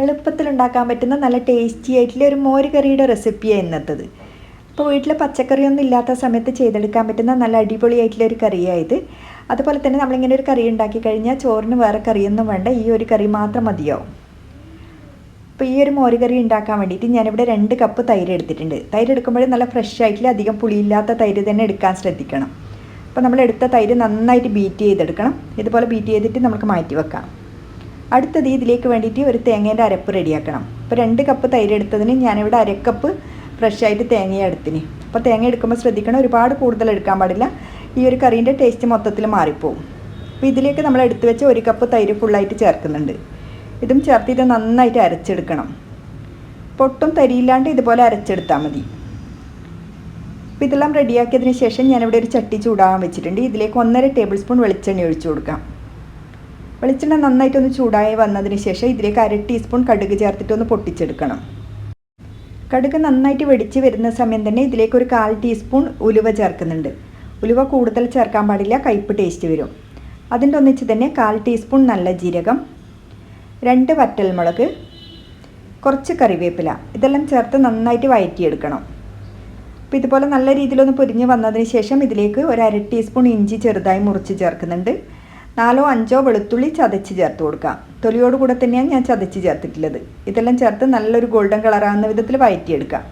എളുപ്പത്തിൽ ഉണ്ടാക്കാൻ പറ്റുന്ന നല്ല ടേസ്റ്റി ആയിട്ടുള്ള ഒരു മോര് കറിയുടെ റെസിപ്പിയാണ് ഇന്നത്തത്. അപ്പോൾ വീട്ടിൽ പച്ചക്കറിയൊന്നും ഇല്ലാത്ത സമയത്ത് ചെയ്തെടുക്കാൻ പറ്റുന്ന നല്ല അടിപൊളിയായിട്ടുള്ള ഒരു കറിയായത് അതുപോലെ തന്നെ നമ്മളിങ്ങനെ ഒരു കറി ഉണ്ടാക്കി കഴിഞ്ഞാൽ ചോറിന് വേറെ കറിയൊന്നും വേണ്ട ഈ ഒരു കറി മാത്രം മതിയാവും. അപ്പോൾ ഈ ഒരു മോര് കറി ഉണ്ടാക്കാൻ വേണ്ടിയിട്ട് ഞാനിവിടെ രണ്ട് കപ്പ് തൈര് എടുത്തിട്ടുണ്ട്. തൈര് എടുക്കുമ്പോൾ നല്ല ഫ്രഷ് ആയിട്ടുള്ള അധികം പുളിയില്ലാത്ത തൈര് തന്നെ എടുക്കാൻ ശ്രദ്ധിക്കണം. അപ്പോൾ നമ്മൾ എടുത്ത തൈര് നന്നായിട്ട് ബീറ്റ് ചെയ്തെടുക്കണം. ഇതുപോലെ ബീറ്റ് ചെയ്തിട്ട് നമുക്ക് മാറ്റി വെക്കാം അടുത്തത് ഇതിലേക്ക് വേണ്ടിയിട്ട് ഒരു തേങ്ങേന്റെ അരപ്പ് റെഡിയാക്കണം. അപ്പോൾ രണ്ട് കപ്പ് തൈര് എടുത്തതിന് ഞാനിവിടെ അരക്കപ്പ് ഫ്രഷായിട്ട് തേങ്ങ എടുത്തിന് അപ്പോൾ തേങ്ങ എടുക്കുമ്പോൾ ശ്രദ്ധിക്കണം ഒരുപാട് കൂടുതൽ എടുക്കാൻ പാടില്ല. ഈ ഒരു കറീന്റെ ടേസ്റ്റ് മൊത്തത്തിൽ മാറിപ്പോവും. അപ്പോൾ ഇതിലേക്ക് നമ്മൾ എടുത്തു വെച്ച ഒരു കപ്പ് തൈര് ഫുള്ളായിട്ട് ചേർക്കുന്നുണ്ട്. ഇതും ചേർത്ത് ഇത് നന്നായിട്ട് അരച്ചെടുക്കണം. പൊട്ടും തരിയില്ലാണ്ട് ഇതുപോലെ അരച്ചെടുത്താൽ മതി. അപ്പോൾ ഇതെല്ലാം റെഡിയാക്കിയതിന് ശേഷം ഞാനിവിടെ ഒരു ചട്ടി ചൂടാകാൻ വെച്ചിട്ടുണ്ട്. ഇതിലേക്ക് ഒന്നര ടേബിൾ സ്പൂൺ വെളിച്ചെണ്ണ ഒഴിച്ചു കൊടുക്കാം. വെളിച്ചെണ്ണ നന്നായിട്ടൊന്ന് ചൂടായി വന്നതിന് ശേഷം ഇതിലേക്ക് അര ടീസ്പൂൺ കടുക് ചേർത്തിട്ടൊന്ന് പൊട്ടിച്ചെടുക്കണം. കടുക് നന്നായിട്ട് വെടിച്ച് വരുന്ന സമയം തന്നെ ഇതിലേക്ക് ഒരു കാൽ ടീസ്പൂൺ ഉലുവ ചേർക്കുന്നുണ്ട്. ഉലുവ കൂടുതൽ ചേർക്കാൻ പാടില്ല കയ്പ്പ് ടേസ്റ്റ് വരും. അതിന്റെ ഒന്നിച്ച് തന്നെ കാൽ ടീസ്പൂൺ നല്ല ജീരകം രണ്ട് വറ്റൽമുളക് കുറച്ച് കറിവേപ്പില ഇതെല്ലാം ചേർത്ത് നന്നായിട്ട് വഴറ്റിയെടുക്കണം അപ്പോൾ ഇതുപോലെ നല്ല രീതിയിലൊന്ന് പൊരിഞ്ഞ് വന്നതിന് ശേഷം ഇതിലേക്ക് ഒരു അര ടീസ്പൂൺ ഇഞ്ചി ചെറുതായി മുറിച്ച് ചേർക്കുന്നുണ്ട്. നാലോ അഞ്ചോ വെളുത്തുള്ളി ചതച്ച് ചേർത്ത് കൊടുക്കാം. തൊലിയോട് കൂടെ തന്നെയാണ് ഞാൻ ചതച്ച് ചേർത്തിട്ടുള്ളത്. ഇതെല്ലാം ചേർത്ത് നല്ലൊരു ഗോൾഡൻ കളറാകുന്ന വിധത്തിൽ വഴറ്റിയെടുക്കാം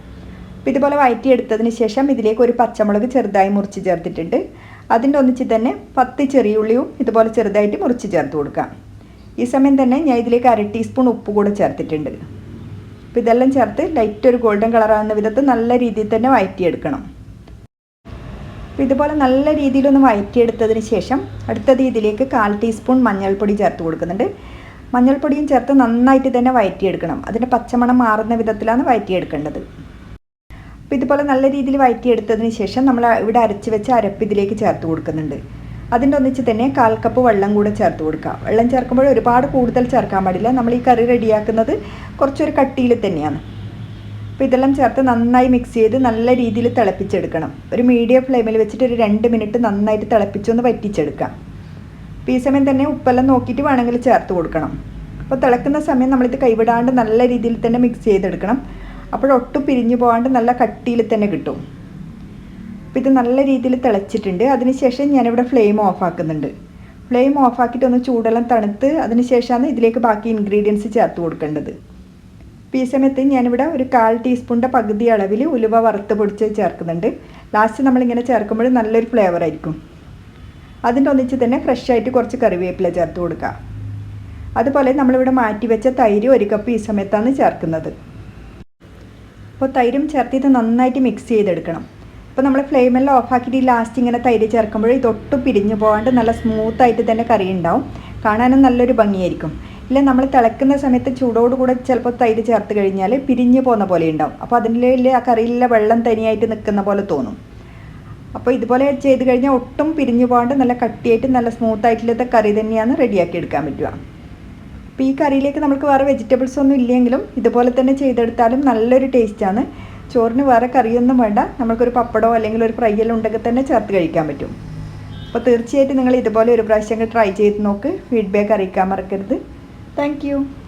അപ്പോൾ ഇതുപോലെ വഴറ്റിയെടുത്തതിന് ശേഷം ഇതിലേക്ക് ഒരു പച്ചമുളക് ചെറുതായി മുറിച്ച് ചേർത്തിട്ടുണ്ട്. അതിന്റെ ഒന്നിച്ച് തന്നെ പത്ത് ചെറിയ ഉള്ളിയും ഇതുപോലെ ചെറുതായിട്ട് മുറിച്ച് ചേർത്ത് കൊടുക്കാം. ഈ സമയം തന്നെ ഞാൻ ഇതിലേക്ക് അര ടീസ്പൂൺ ഉപ്പ് കൂടെ ചേർത്തിട്ടുണ്ട്. അപ്പോൾ ഇതെല്ലാം ചേർത്ത് ലൈറ്റ് ഒരു ഗോൾഡൻ കളറാകുന്ന വിധത്തിൽ നല്ല രീതിയിൽ തന്നെ വഴറ്റിയെടുക്കണം അപ്പോൾ ഇതുപോലെ നല്ല രീതിയിലൊന്ന് വഴറ്റിയെടുത്തതിന് ശേഷം അടുത്തത് ഇതിലേക്ക് കാൽ ടീസ്പൂൺ മഞ്ഞൾപ്പൊടി ചേർത്ത് കൊടുക്കുന്നുണ്ട്. മഞ്ഞൾപ്പൊടിയും ചേർത്ത് നന്നായിട്ട് തന്നെ വഴറ്റിയെടുക്കണം. അതിന്റെ പച്ചമണം മാറുന്ന വിധത്തിലാണ് വഴറ്റിയെടുക്കേണ്ടത്. അപ്പോൾ ഇതുപോലെ നല്ല രീതിയിൽ വഴറ്റിയെടുത്തതിന് ശേഷം നമ്മൾ ഇവിടെ അരച്ച് വെച്ച അരപ്പ് ഇതിലേക്ക് ചേർത്ത് കൊടുക്കുന്നുണ്ട്. അതിന്റെ ഒന്നിച്ച് തന്നെ കാൽ കപ്പ് വെള്ളം കൂടെ ചേർത്ത് കൊടുക്കുക. വെള്ളം ചേർക്കുമ്പോൾ ഒരുപാട് കൂടുതൽ ചേർക്കാൻ പാടില്ല. നമ്മൾ ഈ കറി റെഡിയാക്കുന്നത് കുറച്ചൊരു കട്ടിയിൽ തന്നെയാണ്. അപ്പോൾ ഇതെല്ലാം ചേർത്ത് നന്നായി മിക്സ് ചെയ്ത് നല്ല രീതിയിൽ തിളപ്പിച്ചെടുക്കണം. ഒരു മീഡിയം ഫ്ലെയിമിൽ വെച്ചിട്ട് ഒരു രണ്ട് മിനിറ്റ് നന്നായിട്ട് തിളപ്പിച്ചൊന്ന് വറ്റിച്ചെടുക്കാം അപ്പോൾ ഈ സമയം തന്നെ ഉപ്പെല്ലാം നോക്കിയിട്ട് വേണമെങ്കിൽ ചേർത്ത് കൊടുക്കണം. അപ്പോൾ തിളക്കുന്ന സമയം നമ്മളിത് കൈവിടാണ്ട് നല്ല രീതിയിൽ തന്നെ മിക്സ് ചെയ്തെടുക്കണം. അപ്പോഴൊട്ടും പിരിഞ്ഞു പോകാണ്ട് നല്ല കട്ടിയിൽ തന്നെ കിട്ടും. അപ്പോൾ ഇത് നല്ല രീതിയിൽ തിളച്ചിട്ടുണ്ട്. അതിനുശേഷം ഞാനിവിടെ ഫ്ലെയിം ഓഫാക്കുന്നുണ്ട് ഫ്ലെയിം ഓഫ് ആക്കിയിട്ട് ഒന്ന് ചൂടെല്ലാം തണുത്ത് അതിനുശേഷമാണ് ഇതിലേക്ക് ബാക്കി ഇൻഗ്രീഡിയൻസ് ചേർത്ത് കൊടുക്കേണ്ടത്. ഈ സമയത്ത് ഞാനിവിടെ ഒരു കാൽ ടീസ്പൂണിന്റെ പകുതി അളവിൽ ഉലുവ വറുത്ത് പൊടിച്ച് ചേർക്കുന്നുണ്ട്. ലാസ്റ്റ് നമ്മളിങ്ങനെ ചേർക്കുമ്പോൾ നല്ലൊരു ഫ്ലേവർ ആയിരിക്കും. അതിന്റെ ഒന്നിച്ച് തന്നെ ഫ്രഷ് ആയിട്ട് കുറച്ച് കറിവേപ്പില ചേർത്ത് കൊടുക്കുക. അതുപോലെ നമ്മളിവിടെ മാറ്റി വെച്ച തൈര് ഒരു കപ്പ് ഈ സമയത്താണ് ചേർക്കുന്നത്. അപ്പോൾ തൈരും ചേർത്തിട്ട് നന്നായിട്ട് മിക്സ് ചെയ്തെടുക്കണം. അപ്പോൾ നമ്മൾ ഫ്ലെയിമെല്ലാം ഓഫാക്കിയിട്ട് ലാസ്റ്റ് ഇങ്ങനെ തൈര് ചേർക്കുമ്പോൾ ഇതൊട്ടും പിരിഞ്ഞു പോകാണ്ട് നല്ല സ്മൂത്തായിട്ട് തന്നെ കറി ഉണ്ടാവും. കാണാനും നല്ലൊരു ഭംഗിയായിരിക്കും. ഇല്ല നമ്മൾ തിളക്കുന്ന സമയത്ത് ചൂടോട് ചൂടോടുകൂടെ ചിലപ്പോൾ തൈര് ചേർത്ത് കഴിഞ്ഞാൽ പിരിഞ്ഞു പോകുന്ന പോലെ ഉണ്ടാവും അപ്പോൾ അതിന്റെ ആ കറിയിലെ വെള്ളം തനിയായിട്ട് നിൽക്കുന്ന പോലെ തോന്നും. അപ്പോൾ ഇതുപോലെ ചെയ്ത് കഴിഞ്ഞാൽ ഒട്ടും പിരിഞ്ഞു പോകാണ്ട് നല്ല കട്ടിയായിട്ട് നല്ല സ്മൂത്ത് ആയിട്ടുള്ള കറി തന്നെയാണ് റെഡിയാക്കി എടുക്കാൻ പറ്റുക. അപ്പോൾ ഈ കറിയിലേക്ക് നമുക്ക് വേറെ വെജിറ്റബിൾസ് ഒന്നും ഇല്ലെങ്കിലും ഇതുപോലെ തന്നെ ചെയ്തെടുത്താലും നല്ലൊരു ടേസ്റ്റാണ് ചോറിന് വേറെ കറിയൊന്നും വേണ്ട. നമുക്കൊരു പപ്പടമോ അല്ലെങ്കിൽ ഒരു ഫ്രൈ എല്ലാം ഉണ്ടെങ്കിൽ തന്നെ ചേർത്ത് കഴിക്കാൻ പറ്റും. അപ്പോൾ തീർച്ചയായിട്ടും നിങ്ങൾ ഇതുപോലെ ഒരു പ്രാവശ്യം ട്രൈ ചെയ്ത് നോക്ക്. ഫീഡ്ബാക്ക് അറിയിക്കാൻ മറക്കരുത്. Thank you.